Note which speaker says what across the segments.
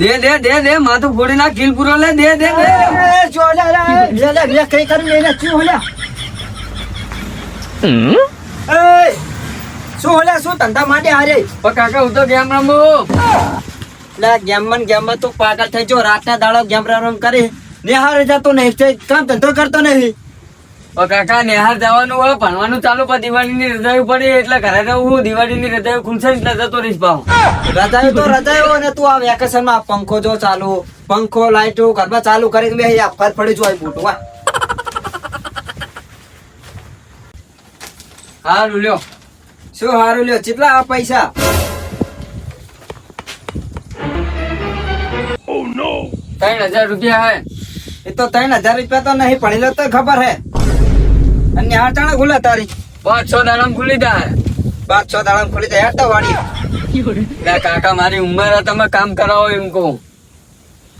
Speaker 1: દે દે દે દે માથું ફોડી ના કિલ પૂરો લે દે દે દે.
Speaker 2: જોલા લે, લે, લે, લે, લે, કઈ કરી લઈને શું હોલા એ, શું હોલા શું ધંધા માટે હારે?
Speaker 1: ઓ કાકા હું તો ગેમ રમું.
Speaker 2: લે ગેમ મન ગેમમાં તું પાગલ થઈ જો રાતના દાડો ગેમ રમ કરી. નિહારે જતો નહીં કામ ધંધો કરતો નહીં.
Speaker 1: કાકા નેહાર જવાનું હોય ભણવાનું ચાલુ પણ દિવાળીની રજાઓ પડી એટલે ઘરે રહું હું દિવાળીની રજાઓ ખુલશે એટલે જતો રહીશ ભાવ.
Speaker 2: રજાયો તો રજાયો અને તું આ વેકેશનમાં પંખો જો ચાલુ પંખો લાઈટો ઘરમાં ચાલુ કરી બે ફર ફરી જોઈ બૂટ હા.
Speaker 1: હારું લ્યો.
Speaker 2: શું હારું લ્યો? કેટલા આ પૈસા?
Speaker 1: ત્રણ હજાર રૂપિયા હે.
Speaker 2: એ તો ત્રણ હજાર રૂપિયા તો નહીં પડેલો તો ખબર હે. અને આ ચાણા ખુલે તારી.
Speaker 1: પાંચ છ દાડા ખુલી જાય
Speaker 2: પાંચ છ દાડા ખુલી જાય હેડ તો વાડી
Speaker 1: કાકા મારી ઉંમર તમે કામ કરાવો એમ કહું.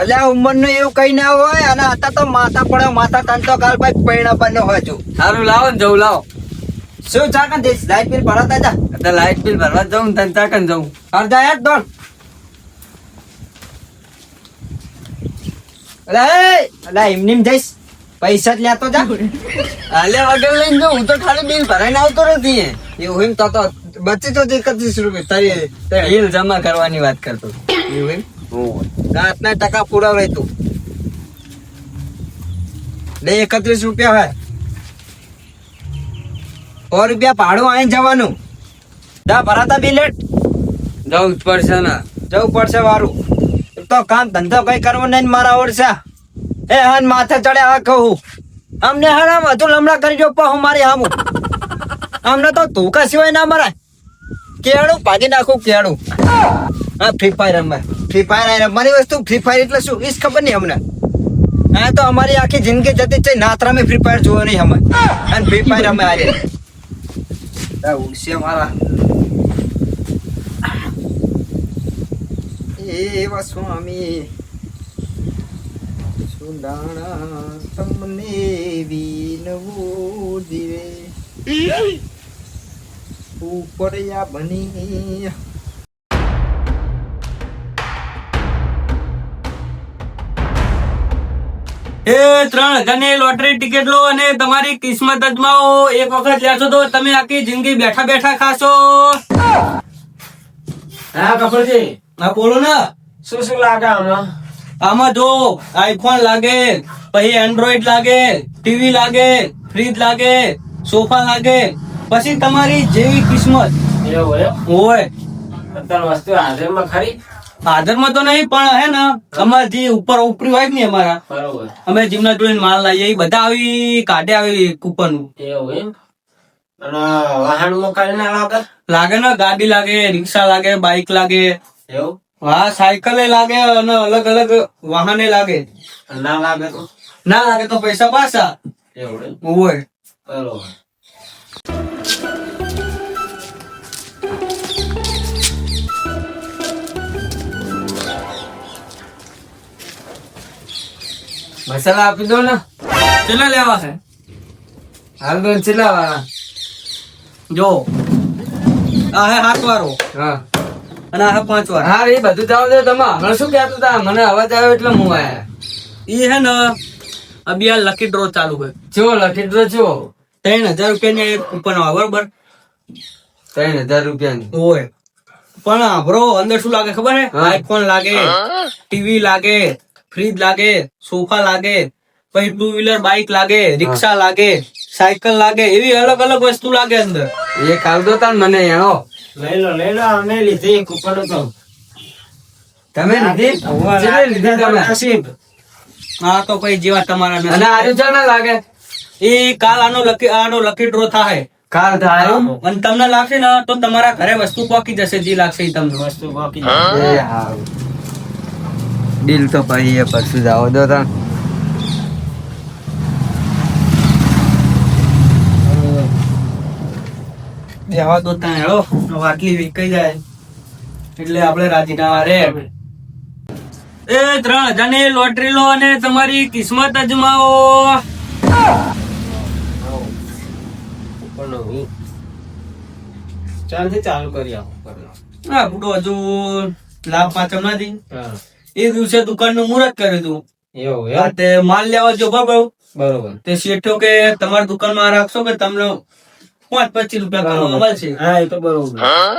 Speaker 2: અલ્યા ઉંમરનું એવું કઈ ના હોય અને અત્યારે તો માથા પડે માથા તન તો કાલ ભાઈ પૈણા બન્યો હોય છું
Speaker 1: સારું લાવો ને જવું લાવો.
Speaker 2: શું ચાકન દઈશ? લાઈટ બિલ ભરાતા જા.
Speaker 1: એટલે લાઈટ બિલ ભરવા જાઉં ને તને ચાકન જાઉં.
Speaker 2: અડધા હેડ દોડ. અલા અલે એમની એમ જઈશ. પૈસા જ લેતો જા.
Speaker 1: હાલે વગર લઈને જો હું તો ખાલી બિલ ભરાઈને આવતો નથી
Speaker 2: એવું એમ તો તો બચી તો એકત્રીસ રૂપિયા. તારી
Speaker 1: બિલ જમા કરવાની વાત કરતો
Speaker 2: એવું એમ. રાતના ટકા પુરાવ તું લે એકત્રીસ રૂપિયા હોય સો રૂપિયા ભાડું આવીને જવાનું. દા ભરાતા બિલેટ
Speaker 1: જવું જ પડશે ને.
Speaker 2: જવું પડશે વારું. તો કામ ધંધો કઈ કરવો નહીં મારા ઓરસા એ હન, માથે ચડે આ કહું. અમને હરામ હજુ લમડા કરી જો હું મારી હામુ. અમને તો ધોકા સિવાય ના મરાય. કેળું ભાગી નાખું કેળું. હા ફ્રી ફાયર રમે. ફ્રી ફાયર રમવાની વસ્તુ ફ્રી ફાયર એટલે શું? ઈસ ખબર નહીં અમને. હા તો અમારી આખી જિંદગી જતી છે. નાત્રા મેં ફ્રી ફાયર જોવા નહીં અમે. અને ફ્રી ફાયર અમે આજે. ઉડશે મારા. એ એવા સ્વામી. સુદાણા તમને વિનવું દિવે ઉપરયા બની
Speaker 1: એ ત્રણ હજારની લોટરી ટિકિટ લો અને તમારી કિસ્મત અજમાવો એક વખત લેશો તો તમે આખી જિંદગી બેઠા બેઠા ખાશો.
Speaker 3: હા કપડજી
Speaker 1: હા બોલો ને.
Speaker 3: શું શું લાગે આમાં?
Speaker 1: આમાં જો આઈફોન લાગે પછી એન્ડ્રોઈડ લાગે ટીવી લાગે ફ્રીજ લાગે સોફા લાગે પછી તમારી જેવી કિસ્મત. હોય
Speaker 3: વસ્તુ હાજરમાં ખરી?
Speaker 1: હાજરમાં તો નહીં પણ હે ને અમારે જે ઉપર ઉપરી હોય ને અમારા.
Speaker 3: બરોબર.
Speaker 1: અમે જીમના જોઈને માલ લાવીએ એ બધા આવી કાઢે આવી કૂપન
Speaker 3: એવું એમ? વાહન ના લાગે
Speaker 1: લાગે ને ગાડી લાગે રિક્ષા લાગે બાઇક લાગે.
Speaker 3: એવું?
Speaker 1: હા સાયકલે લાગે અને અલગ અલગ વાહને લાગે.
Speaker 3: ના લાગે તો?
Speaker 1: ના લાગે તો પૈસા પાછા.
Speaker 3: એવડે
Speaker 1: હોય.
Speaker 3: બરોબર.
Speaker 1: મસાલા આપી દો ને. કેટલા લેવા છે? હાલ તો કેટલા વાળા. જો. આ હે હાથ વાળો
Speaker 2: હા.
Speaker 1: અને આ પાંચ વાર.
Speaker 2: હા એ બધું જાવ દે તમે હમણાં શું કહેતો હતા મને અવાજ આવ્યો એટલે હું આયા.
Speaker 1: એ હે ને અભી આ લકી ડ્રો ચાલુ હોય
Speaker 2: જો લકી ડ્રો જો
Speaker 1: ત્રણ હજાર રૂપિયાની એક કૂપન આવે બરોબર?
Speaker 2: ત્રણ હજાર રૂપિયાની.
Speaker 1: હોય પણ બ્રો અંદર શું લાગે ખબર હે? આઈફોન લાગે ટીવી લાગે ફ્રીજ લાગે સોફા લાગે પછી ટુ વ્હીલર બાઇક લાગે રિક્ષા લાગે સાયકલ લાગે એવી અલગ અલગ વસ્તુ લાગે અંદર.
Speaker 2: એ કાગદો દો તાન મને એનો
Speaker 3: લઈ લો લઈ લો અમે લીધી કૂપન તો
Speaker 2: તમે લીધી? કેટલી લીધી તમે?
Speaker 3: નસીબ.
Speaker 1: હા તો પછી જેવા તમારા નસીબ.
Speaker 2: અને છે ને લાગે?
Speaker 1: એ કાલ આનો લકી આનો લકી ડ્રો થાય
Speaker 2: કાલ થાય?
Speaker 1: અને તમને લાગશે ને તો તમારા ઘરે વસ્તુ પોકી જશે જે લાગશે એ તમને.
Speaker 3: વસ્તુ પોકી
Speaker 2: એ હા. દિલ તો ભાઈ એ પછી જાવ દો તાન
Speaker 1: બેહવા દો ત્યાં હેળો વાટલી વિકાઈ જાય. એટલે આપણે રાજીનામા રે એ ત્રણ હજારની લોટરી લો અને તમારી કિસ્મત અજમાવો.
Speaker 3: ચાલથી ચાલુ કરી
Speaker 1: બુડો હજુ લાભ પાછળ નથી.
Speaker 4: એ દિવસે દુકાનનું મુહૂર્ત કર્યું હતું.
Speaker 2: એવું
Speaker 4: માલ લેવા જો બરોબર?
Speaker 2: બરોબર.
Speaker 4: તે શેઠો કે તમારી દુકાનમાં રાખશો કે તમને પાંચ પચીસ રૂપિયા કરવા મળશે.
Speaker 2: હા એ તો બરોબર.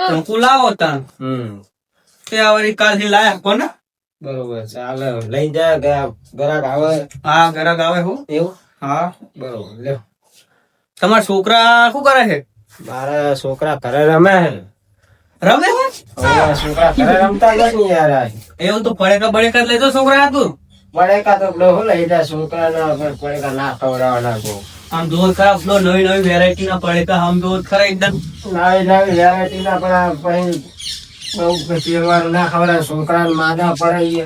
Speaker 4: તો હું લાવો
Speaker 2: હમ.
Speaker 4: તે આ વળી કાલથી લાયા કોને
Speaker 2: બરોબર ચાલે લઈ જાય ગયા ગરાક આવે.
Speaker 4: હા ગ્રાહક આવે હું.
Speaker 2: એવું?
Speaker 4: હા.
Speaker 2: બરોબર લ્યો.
Speaker 4: તમારા છોકરા શું કરે છે?
Speaker 2: મારા છોકરા ઘરે રમે છે.
Speaker 4: રમે છે?
Speaker 2: છોકરા ઘરે રમતા નથી યાર
Speaker 4: એવું તો પડેકા બળેકા દો છોકરા હતું
Speaker 2: પડેકા તો લઈ જાય છોકરાના પણ પડેકા ના ખવડાવવાના બહુ.
Speaker 4: આમ જોર ખરા પેલો નવી નવી વેરાયટી ના પડે કે આમ જોર ખરા એકદમ.
Speaker 2: નવી નવી વેરાયટી ના પડે આ પછી બહુ પહેરવાનું ના ખબર છોકરા માદા પડે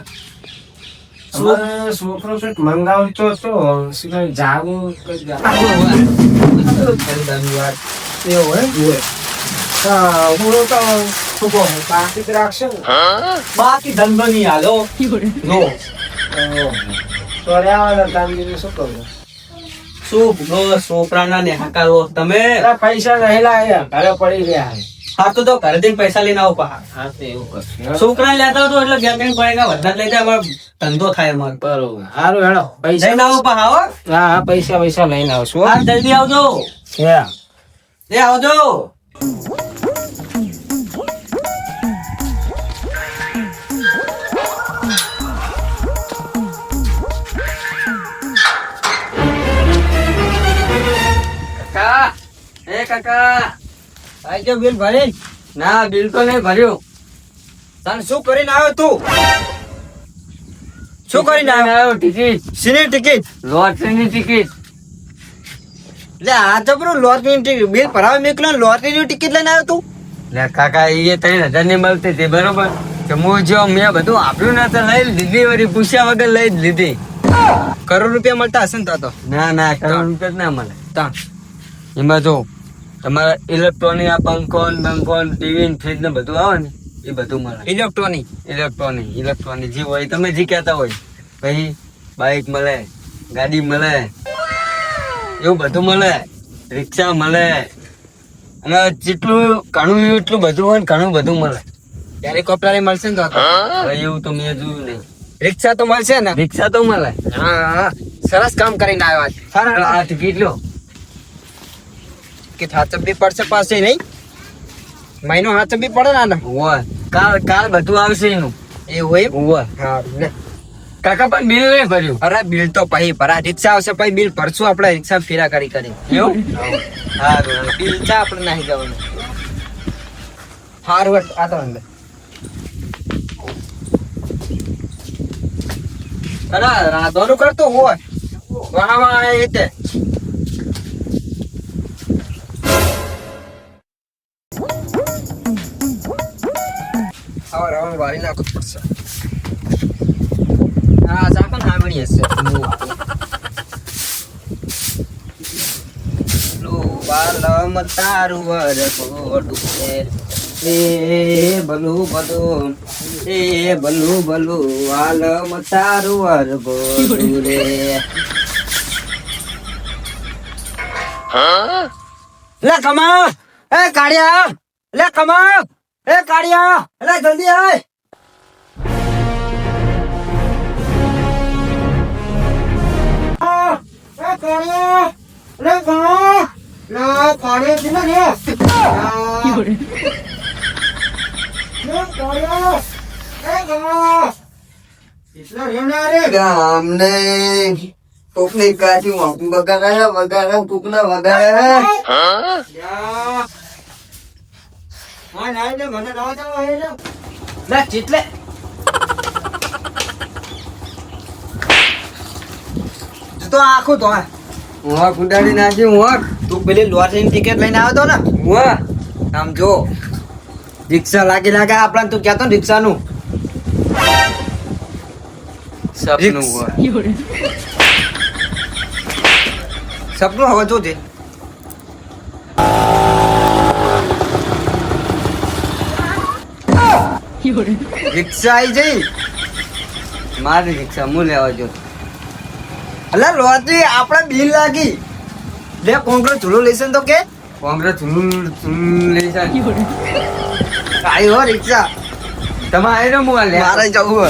Speaker 2: અમારે છોકરો કંઈક મંગાવતો તો શું કહે, જાગું કહું, બાકી રાખશે
Speaker 4: બાકી ધંધો નહીં હાલો. જો.
Speaker 2: તો શું કરું?
Speaker 4: શું નો છોકરાના નેહાકા રો તમે?
Speaker 2: પૈસા રહેલા ઘરે પડી રહ્યા
Speaker 4: હા તો તો ઘરે જઈને પૈસા લઈને આવો પા
Speaker 2: હા, તો એવું કરશું.
Speaker 4: છોકરા લેતા તો એટલે ગેમ કઈ પડેગા વધારે લઈ જાય અમારે ધંધો થાય અમારે.
Speaker 2: બરોબર. સારું હેડો પૈસા
Speaker 4: લઈને આવો પા આવો
Speaker 2: હા હા પૈસા પૈસા લઈને આવશું હો.
Speaker 4: હા જલ્દી આવજો.
Speaker 2: હે
Speaker 4: એ આવજો. કાકા.
Speaker 2: આઈ જા બિલ ભરીને.
Speaker 4: ના બિલ તો નહીં ભર્યું.
Speaker 2: તને શું કરીને આવ્યો તું? શું કરીને આવ્યો?
Speaker 4: ટિકિટ.
Speaker 2: શેની ટિકિટ?
Speaker 4: લોટરીની ટિકિટ.
Speaker 2: લે આ લોટરીની ટિકિટ. બિલ ભરાવે મેકલો લોટરીની ટિકિટ લઈને આવ્યો તું?
Speaker 4: લે કાકા એ ત્રણ હજારની મળતી હતી બરોબર? કે હું જો મેં બધું આપ્યું ને તો લઈ લીધી વળી પૂછ્યા વગર લઈ જ લીધી.
Speaker 2: કરોડ રૂપિયા મળતા હશે ને તો તો?
Speaker 4: ના ના કરોડ રૂપિયા જ ના મળે.
Speaker 2: તાણ.
Speaker 4: એમાં જો તમારા ઇલેક્ટ્રોનિક આ પંખો બંખો ટીવી ફ્રીજ ને બધું આવે ને એ બધું મળે.
Speaker 2: ઇલેક્ટ્રોનિક
Speaker 4: ઇલેક્ટ્રોનિક ઇલેક્ટ્રોનિક જે હોય તમે જે કહેતા હોય. પછી બાઇક મળે ગાડી મળે એવું બધું મળે રિક્ષા મળે અને જેટલું ઘણું એટલું બધું હોય ને ઘણું બધું મળે.
Speaker 2: હેલિકોપ્ટર મળશે ને તો
Speaker 4: એવું તો મેં જોયું નહીં.
Speaker 2: રિક્ષા તો મળશે ને?
Speaker 4: રિક્ષા તો મળે.
Speaker 2: હા સરસ કામ કરીને આવ્યા આજ.
Speaker 4: તો આ ટિકિટ લો
Speaker 2: કે હાથ બી પડશે પાસે નહીં? મહિનો હાથ બી પડે ને.
Speaker 4: હોય કાલ કાલ બધું આવશે એનું.
Speaker 2: એ હોય
Speaker 4: હોય
Speaker 2: હા લે.
Speaker 4: કાકા પણ બિલ નહીં ભર્યું?
Speaker 2: અરે બિલ તો પછી ભરા રિક્ષા આવશે પછી બિલ ભરશું આપણે રિક્ષા ફેરા કરી કરી
Speaker 4: એવું? હા.
Speaker 2: બિલ ચા આપણે નાહી જવાનું. હાર હેડ, આ તો અંદર અરે રાધોનું કરતો હોય. વાહ વાહ એ તે. વાળી નાખવું પડશે. હા ચાકન સાંભળી હશે બાલમ તારું વર કોડું એ ભલું ભલું, એ ભલું ભલું આલમ તારું વર ગોડું રે. લે કમા, એ કાળિયા, લે કમા, એ કાળિયા, લે જલ્દી આય.
Speaker 3: ગામને કોકની કાચી મોંઘું બગાડે વગાડે
Speaker 2: નાવા જવા હે લે. લે, ચીટલે. તો આખું તો હા.
Speaker 4: હું કુડાડી નાખી હું
Speaker 2: તું પેલી લોટરી ટિકિટ લઈને આવ્યો તો ને?
Speaker 4: હું
Speaker 2: આમ જો. રિક્ષા લાગી લાગે આપણને તું કહેતો ને રિક્ષાનું?
Speaker 4: સપનું
Speaker 2: સપનું હવે જોજે રિક્ષા આવી જઈ.
Speaker 4: મારી રિક્ષા હું લેવા જો
Speaker 2: અલા લોટરી આપણે બિલ લાગી. લે કોંગ્રેસ ચૂલો લેશે તો કે?
Speaker 4: કોંગ્રેસ ચૂલું ચૂલું લેશે
Speaker 2: આવી હો રિક્ષા.
Speaker 4: તમે આવી રહ્યો હું લે
Speaker 2: મારે જવું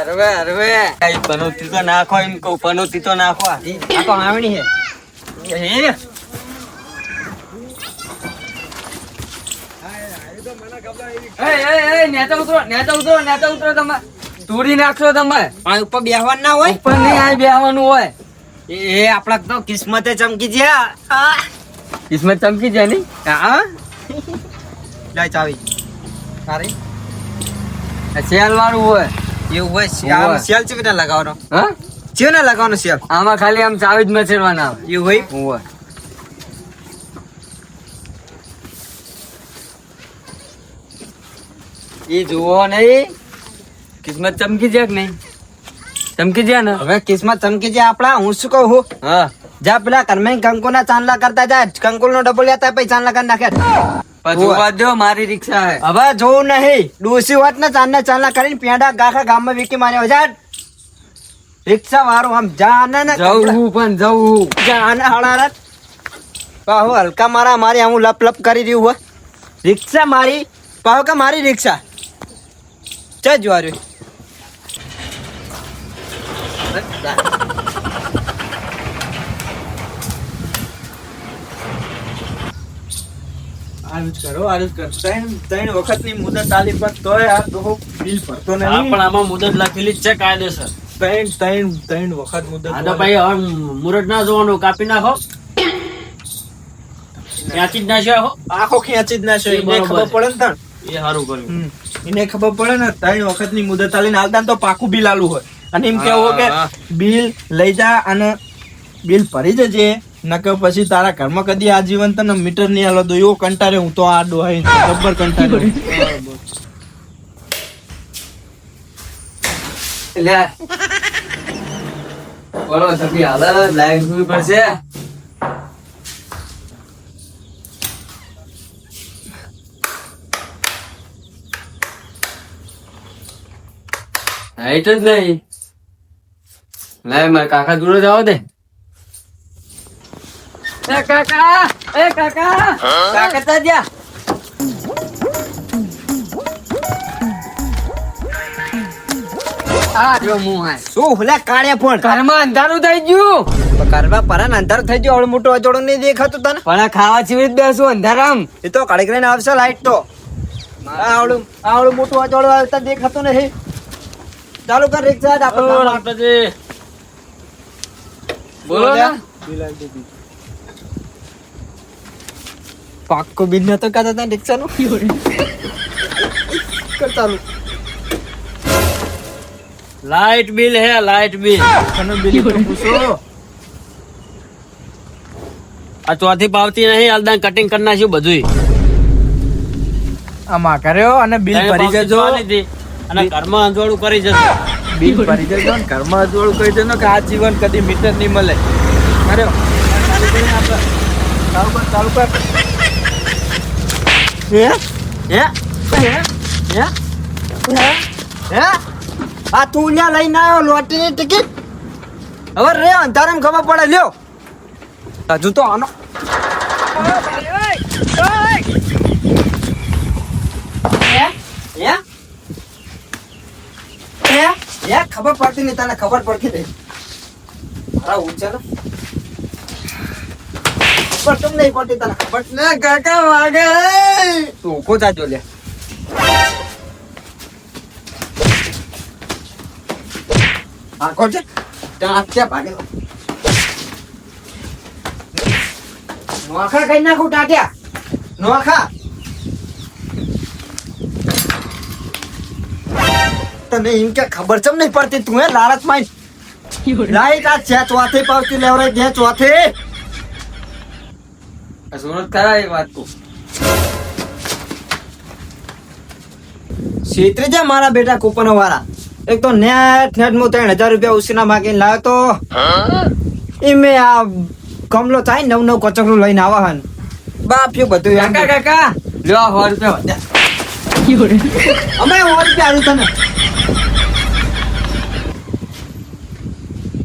Speaker 4: હરવે હરવે પનોતી તો નાખો એમ કહું પનોતી તો નાખો.
Speaker 2: આખો આવણી હે?
Speaker 4: એ, એ, એ, નેતા ઉતરો નેતા ઉતરો નેતા ઉતરો તમે. તોડી નાખશો તમે.
Speaker 2: આ ઉપર બેહવાનું ના હોય?
Speaker 4: ઉપર નહીં આ બેહવાનું હોય.
Speaker 2: એ આપણા તો કિસ્મતે ચમકી છે આ
Speaker 4: કિસ્મત ચમકી જાય ની
Speaker 2: હા લે ચાવી.
Speaker 4: સારી સેલ વાળું હોય.
Speaker 2: એવું હોય છે. આમ. સેલ ચીવી ના લગાવવાનો?
Speaker 4: હા?
Speaker 2: ચીવી ના લગાવવાનો સેલ
Speaker 4: આમાં ખાલી આમ ચાવી જ મચેડવાના
Speaker 2: એવું હોય?
Speaker 4: હોય. એ જુઓ નહીં. કિસ્મત ચમકી જાય કે નહીં? ચમકી જાય ને?
Speaker 2: હવે કિસ્મત ચમકી જ્યા આપણા હું શું કહું? હું.
Speaker 4: હા
Speaker 2: જા પેલા કરમેન કંકુના ચાંદલા કરતા જા. કંકુલ નો ડબલ લેતા પછી ચાંદલા કરી નાખે.
Speaker 4: પછી વાત મારી રિક્ષા હે.
Speaker 2: હવે જોવું નહીં. ડોસી વાત ને ચાંદના ચાંદલા કરીને પેંડા ગાખા ગામમાં વીકી માર્યો જા. રિક્ષા વાળું આમ જાને ને
Speaker 4: જવું પણ જવું
Speaker 2: જાને હળારત પાહો હલકા મારા મારી હું લપ લપ કરી રહ્યું હોય. રિક્ષા મારી પાહો કે મારી રિક્ષા? ચા જ્વાર્યું
Speaker 1: આનું કરો આનું જ ત્રણ ત્રણ વખતની મુદત આલી પણ તોય આ ડોહો બિલ ભરતો નહીં.
Speaker 5: પણ આમાં મુદત લખેલી છે કાયદેસર.
Speaker 1: ત્રણ ત્રણ ત્રણ વખત મુદત
Speaker 5: આ ભાઈ હવે મુરત ના જોવાનું કાપી નાખો. ત્યાંથી જ નાખ્યો હો
Speaker 1: આખો. ખેંચી જ ના છે.
Speaker 5: એ
Speaker 1: ખબર પડે ને
Speaker 5: એ સારું કર્યું.
Speaker 1: એને ખબર પડે ને ત્રણ વખતની મુદત આલીને આવતા તો પાકું બિલ આલું હોય. અને એમ કેવું કે બિલ લઈ જા અને બિલ ભરી જજે નકર પછી તારા ઘરમાં કદી આજીવન તને મીટર નહીં આલો દો એવો કંટાળે હું તો આ ડોહાઈ ગબ્બર કંટાળે.
Speaker 4: લે. બોલો સભી હાલ લાઈવ જોવી પડશે. હાઈટ જ નહીં. લાય મારા કાકા જોડે જવા દે. કાકા એ કાકા કાકા તા જા આ જો મું હા
Speaker 2: શું હુલે કાળે ફોન?
Speaker 4: ઘરમાં અંધારું થઈ ગયું.
Speaker 2: કરવા પરા અંધાર થઈ ગયો આવડું મોટું અજોડું નહીં દેખાતું તને?
Speaker 4: પણ ખાવા ચીવી જ બેસું અંધારામ.
Speaker 2: એ તો કડક લઈને આવશે લાઈટ તો. આ આવડું આવડું મોટું અજોડું આવતા દેખાતું નહીં. ચાલુ કર રિક્ષા આપણે
Speaker 4: બોલો ને.
Speaker 2: પાક્કો બિલ નતો કરતા તા રિક્ષાનું? કર ચાલુ.
Speaker 5: લાઈટ બિલ હે લાઈટ બિલ.
Speaker 1: તને બિલ પૂછો.
Speaker 5: આ ચોથી પાવતી નહીં અલદા કટિંગ કરી નાખ્યું બધું
Speaker 1: આમાં કર્યો અને બિલ ભરી જજો
Speaker 5: હતી. અને ઘરમાં અંજવાળું કરી જશે.
Speaker 1: બિલ ભરી જજો ને ઘરમાં અજવાળું કરી દેજો કે આ જીવન કદી મીટર નહીં મળે. અરે. ચાલુ કર ચાલુ કર
Speaker 2: હે? હે? હે? હે? હે? હે આ તું ન્યા લઈને આવ્યો લોટરીની ટિકિટ? હવે રે અંધારામાં ખબર પડે. લ્યો. હજુ તો આનો હે? હે? ખબર પડતી નહીં તને ખબર પડતી નહીં. મારા ઊંચા ખબર કેમ નહીં પડતી તને ખબર.
Speaker 4: ને કાકા વાગે.
Speaker 2: તું ઊભો જાજો લે. હા કોણ છે? ત્યાં ક્યાં ભાગેલો નોખા કઈ નાખું ટાટ્યા. નોખા? તને એમ કે ખબર ચમ નહીં પડતી? તું હે લાલચમાં લાઈટ આ છે ચોથે પાવતી લેવરાય દે ચોથે
Speaker 4: સુરત ખરા એક વાત કહું.
Speaker 2: છેતરી જા મારા બેટા કૂપનો વાળા એક તો નેટ નેટ હું ત્રણ હજાર રૂપિયા ઉસીના માગીને લાવ્યો તો એ મેં આ કમલો થાય નવ નવ કચકડું લઈને આવા હન. બાપ્યું બધું.
Speaker 4: કાકા કાકા. લ્યો સો રૂપિયા
Speaker 2: અમે સો રૂપિયા આવ્યું તને.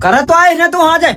Speaker 2: કરે તો આવીશ ને તું હાજે.